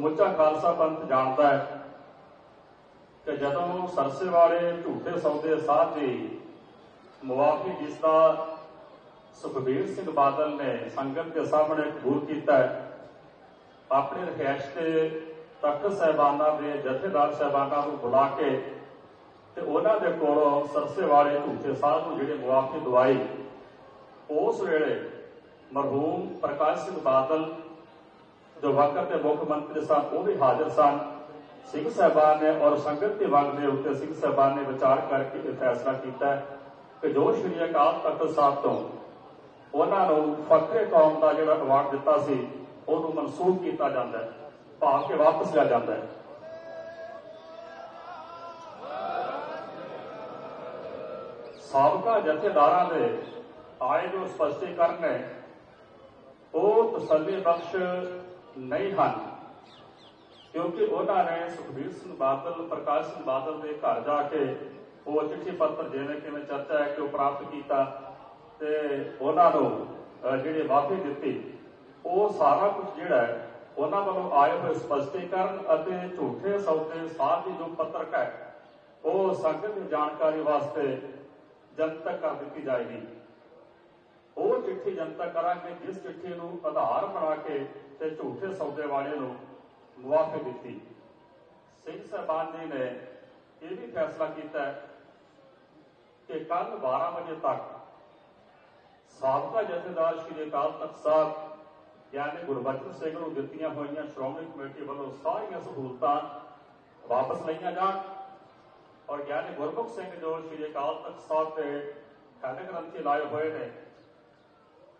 ਸਮੁੱਚਾ ਖਾਲਸਾ ਪੰਥ ਜਾਣਦਾ ਹੈ ਕਿ ਜਦੋਂ ਸਰਸੇ ਵਾਲੇ ਝੂਠੇ ਸੌਦੇ ਸਾਧ ਦੀ ਮੁਆਫੀ ਜਿਸ ਦਾ ਸੁਖਬੀਰ ਸਿੰਘ ਬਾਦਲ ਨੇ ਸੰਗਤ ਦੇ ਸਾਹਮਣੇ ਕਬੂਲ ਕੀਤਾ ਹੈ, ਆਪਣੇ ਰਖਿਆਸ਼ ਤੇ ਤਖਤ ਸਹਿਬਾਨਾਂ ਦੇ ਜਥੇਦਾਰ ਸਹਿਬਾਨਾਂ ਨੂੰ ਬੁਲਾ ਕੇ ਤੇ ਉਹਨਾਂ ਦੇ ਕੋਲੋਂ ਸਰਸੇ ਵਾਲੇ ਝੂਠੇ ਸਾਧ ਨੂੰ ਜਿਹੜੇ ਮੁਆਫੀ ਦਵਾਈ, ਉਸ ਵੇਲੇ ਮਰਹੂਮ ਪ੍ਰਕਾਸ਼ ਸਿੰਘ ਬਾਦਲ ਜੋ ਵਕਤ ਦੇ ਮੁੱਖ ਮੰਤਰੀ ਸਨ, ਉਹ ਵੀ ਹਾਜ਼ਰ ਸਨ। ਸਿੰਘ ਸਾਹਿਬਾਨ ਨੇ ਔਰ ਸੰਗਤ ਦੇ ਵੰਡ ਦੇ ਉੱਤੇ ਸਿੰਘ ਸਾਹਿਬਾਨ ਨੇ ਵਿਚਾਰ ਕਰਕੇ ਇਹ ਫੈਸਲਾ ਕੀਤਾ ਕਿ ਜੋ ਸ਼੍ਰੀ ਅਕਾਲ ਤਖਤ ਸਾਹਿਬ ਤੋਂ ਉਹਨਾਂ ਨੂੰ ਫਖਰੇ ਕੌਮ ਦਾ ਜਿਹੜਾ ਅਵਾਰਡ ਦਿੱਤਾ ਸੀ, ਉਹਨੂੰ ਮਨਸੂਖ ਕੀਤਾ ਜਾਂਦਾ ਹੈ, ਭਾਵ ਕਿ ਵਾਪਸ ਲਿਆ ਜਾਂਦਾ ਹੈ। ਸਾਬਕਾ ਜਥੇਦਾਰਾਂ ਦੇ ਆਏ ਜੋ ਸਪਸ਼ਟੀਕਰਨ ਨੇ, ਉਹ ਤਸੱਲੀ ਬਖਸ਼ ਨਹੀਂ ਹਨ। ਕਿਉਂਕਿ ਉਹਨਾਂ ਨੇ ਸੁਖਬੀਰ ਸਿੰਘ ਬਾਦਲ ਪ੍ਰਕਾਸ਼ ਸਿੰਘ ਬਾਦਲ ਦੇ ਘਰ ਜਾ ਕੇ ਉਹ ਚਿੱਠੀ ਪੱਤਰ ਜਿਵੇਂ ਕਿਵੇਂ ਚਰਚਾ ਹੈ ਕਿ ਉਹ ਪ੍ਰਾਪਤ ਕੀਤਾ ਤੇ ਉਹਨਾਂ ਨੂੰ ਅਹ, ਜਿਹੜੀ ਮਾਫੀ ਦਿੱਤੀ ਉਹ ਸਾਰਾ ਕੁਝ ਜਿਹੜਾ ਹੈ ਉਹਨਾਂ ਵੱਲੋਂ ਆਏ ਹੋਏ ਸਪਸ਼ਟੀਕਰਨ ਅਤੇ ਝੂਠੇ ਸੌਦੇ ਸਾਧ ਦੀ ਜੋ ਪੱਤਰਕ ਹੈ ਉਹ ਸੰਗਤ ਦੀ ਜਾਣਕਾਰੀ ਵਾਸਤੇ ਜਨਤਕ ਕਰ ਦਿੱਤੀ ਜਾਏਗੀ। ਉਹ ਚਿੱਠੀ ਜਨਤਾ ਕਰਾਂਗੇ, ਜਿਸ ਚਿੱਠੀ ਨੂੰ ਆਧਾਰ ਬਣਾ ਕੇ ਤੇ ਝੂਠੇ ਸੌਦੇ ਵਾਲੇ ਨੂੰ ਮੁਆਫੀ ਦਿੱਤੀ। ਸਿੰਘ ਸਾਹਿਬਾਨ ਜੀ ਨੇ ਇਹ ਵੀ ਫੈਸਲਾ ਕੀਤਾ ਕਿ ਕੱਲ 12 ਵਜੇ ਤੱਕ ਸਾਬਕਾ ਜਥੇਦਾਰ ਸ਼੍ਰੀ ਅਕਾਲ ਤਖਤ ਸਾਹਿਬ, ਯਾਨੀ ਗੁਰਬਚਨ ਸਿੰਘ ਨੂੰ ਦਿੱਤੀਆਂ ਹੋਈਆਂ ਸ਼੍ਰੋਮਣੀ ਕਮੇਟੀ ਵੱਲੋਂ ਸਾਰੀਆਂ ਸਹੂਲਤਾਂ ਵਾਪਸ ਲਈਆਂ ਜਾਣ ਔਰ ਗਿਆਨੀ ਗੁਰਮੁਖ ਸਿੰਘ ਜੋ ਸ਼੍ਰੀ ਅਕਾਲ ਤਖਤ ਸਾਹਿਬ ਤੇ ਖੰਡ ਗ੍ਰੰਥੀ ਲਾਏ ਹੋਏ ਨੇ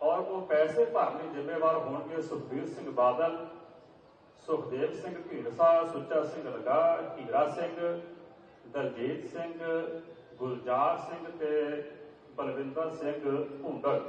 ਔਰ ਉਹ ਪੈਸੇ ਭਰਨ ਲਈ ਜ਼ਿੰਮੇਵਾਰ ਹੋਣਗੇ ਸੁਖਬੀਰ ਸਿੰਘ ਬਾਦਲ, ਸੁਖਦੇਵ ਸਿੰਘ ਢੀਂਡਸਾ, ਸੁੱਚਾ ਸਿੰਘ ਲਗਾ ਹੀਰਾ ਸਿੰਘ, ਦਲਜੀਤ ਸਿੰਘ, ਗੁਲਜ਼ਾਰ ਸਿੰਘ ਤੇ ਬਲਵਿੰਦਰ ਸਿੰਘ ਭੁੰਡਰ